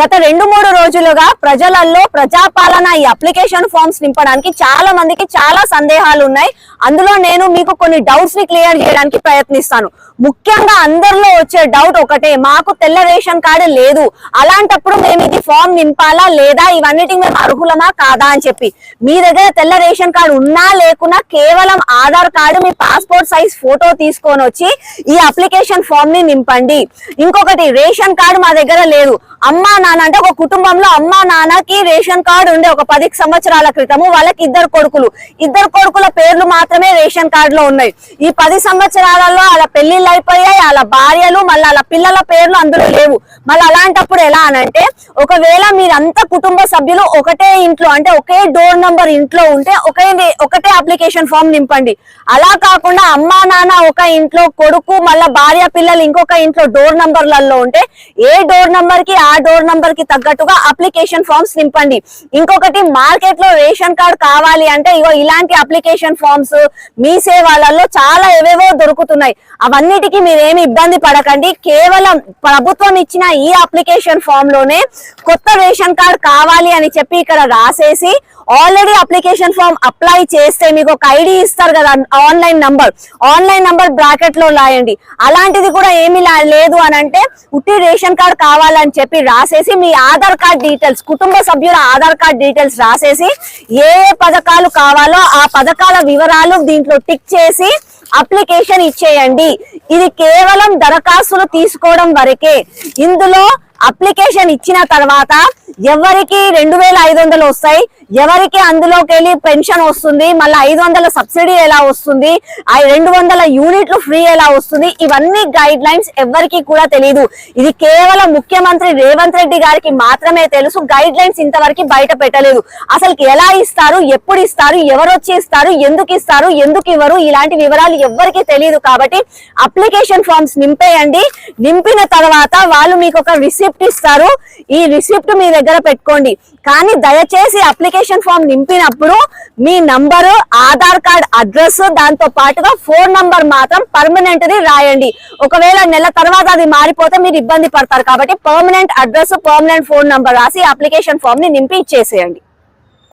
గత రెండు మూడు రోజులుగా ప్రజలలో ప్రజాపాలన ఈ అప్లికేషన్ ఫామ్స్ నింపడానికి చాలా మందికి చాలా సందేహాలు ఉన్నాయి. అందులో నేను మీకు కొన్ని డౌట్స్ని క్లియర్ చేయడానికి ప్రయత్నిస్తాను. ముఖ్యంగా అందరిలో వచ్చే డౌట్ ఒకటే మాకు తెల్ల రేషన్ కార్డు లేదు. అలాంటప్పుడు మేము ఇది ఫామ్ నింపాలా లేదా? ఇవన్నిటికి మేము అర్హులమా కాదా అని చెప్పి. మీ దగ్గర తెల్ల రేషన్ కార్డు ఉన్నా లేకున్నా కేవలం ఆధార్ కార్డు మీ పాస్పోర్ట్ సైజ్ ఫోటో తీసుకొని వచ్చి ఈ అప్లికేషన్ ఫామ్ని నింపండి. ఇంకొకటి రేషన్ కార్డు మా దగ్గర లేదు. అమ్మా నాన్న అంటే ఒక కుటుంబంలో అమ్మా నాన్నకి రేషన్ కార్డు ఉండే ఒక పది సంవత్సరాల క్రితము వాళ్ళకి ఇద్దరు కొడుకులు. ఇద్దరు కొడుకుల పేర్లు మాత్రమే రేషన్ కార్డు లో ఉన్నాయి. ఈ పది సంవత్సరాలలో వాళ్ళ పెళ్ళిళ్ళు అయిపోయాయి వాళ్ళ భార్యలు మళ్ళీ వాళ్ళ పిల్లల పేర్లు అందులో లేవు. మళ్ళీ అలాంటప్పుడు ఎలా అనంటే ఒకవేళ మీరంతా కుటుంబ సభ్యులు ఒకటే ఇంట్లో అంటే ఒకే డోర్ నంబర్ ఇంట్లో ఉంటే ఒకే ఒకటే అప్లికేషన్ ఫామ్ నింపండి. అలా కాకుండా అమ్మా నాన్న ఒక ఇంట్లో కొడుకు మళ్ళీ భార్య పిల్లలు ఇంకొక ఇంట్లో డోర్ నంబర్లలో ఉంటే ఏ డోర్ నంబర్కి ఆ ఆ డోర్ నంబర్కి తగ్గట్టుగా అప్లికేషన్ ఫామ్స్ నింపండి. ఇంకొకటి మార్కెట్లో రేషన్ కార్డ్ కావాలి అంటే ఇగో ఇలాంటి అప్లికేషన్ ఫామ్స్ మీ సేవలలో చాలా ఏవేవో దొరుకుతున్నాయి. అవన్నిటికీ మీరేమి ఇబ్బంది పడకండి. కేవలం ప్రభుత్వం ఇచ్చిన ఈ అప్లికేషన్ ఫామ్లోనే కొత్త రేషన్ కార్డ్ కావాలి అని చెప్పి ఇక్కడ రాసేసి ఆల్రెడీ అప్లికేషన్ ఫామ్ అప్లై చేస్తే మీకు ఒక ఐడి ఇస్తారు కదా ఆన్లైన్ నంబర్ ఆన్లైన్ నంబర్ బ్రాకెట్లో రాయండి. అలాంటిది కూడా ఏమి లేదు అని అంటే ఉట్టి రేషన్ కార్డ్ కావాలని చెప్పి రాసేసి మీ ఆధార్ కార్డ్ డీటెయిల్స్ కుటుంబ సభ్యుల ఆధార్ కార్డ్ డీటెయిల్స్ రాసేసి ఏ ఏ పథకాలు కావాలో ఆ పథకాల వివరాలు దీంట్లో టిక్ చేసి అప్లికేషన్ ఇచ్చేయండి. ఇది కేవలం దరఖాస్తులు తీసుకోవడం వరకే. ఇందులో అప్లికేషన్ ఇచ్చిన తర్వాత ఎవరికి రెండు వేల ఐదు వందలు వస్తాయి ఎవరికి అందులోకి వెళ్ళి పెన్షన్ వస్తుంది మళ్ళీ ఐదు వందల సబ్సిడీ ఎలా వస్తుంది ఆ రెండు వందల యూనిట్లు ఫ్రీ ఎలా వస్తుంది ఇవన్నీ గైడ్ లైన్స్ ఎవరికి కూడా తెలియదు ఇది కేవలం ముఖ్యమంత్రి రేవంత్ రెడ్డి గారికి మాత్రమే తెలుసు గైడ్ లైన్స్ ఇంతవరకు బయట పెట్టలేదు. అసలు ఎలా ఇస్తారు ఎప్పుడు ఇస్తారు ఎవరు వచ్చి ఇస్తారు ఎందుకు ఇస్తారు ఎందుకు ఇవ్వరు ఇలాంటి వివరాలు ఎవరికి తెలియదు కాబట్టి అప్లికేషన్ ఫామ్స్ నింపేయండి. నింపిన తర్వాత వాళ్ళు మీకు ఒక రిసిప్ట్ ఇస్తారు ఈ రిసిప్ట్ మీ దగ్గర పెట్టుకోండి. కానీ దయచేసి అప్లికేషన్ ఫామ్ నింపినప్పుడు మీ నంబరు ఆధార్ కార్డ్ అడ్రస్ దాంతో పాటుగా ఫోన్ నంబర్ మాత్రం పర్మనెంట్ ది రాయండి. ఒకవేళ నెల తర్వాత అది మారిపోతే మీరు ఇబ్బంది పడతారు కాబట్టి permanent address permanent phone number రాసి అప్లికేషన్ ఫామ్ని నింపి ఇచ్చేసేయండి.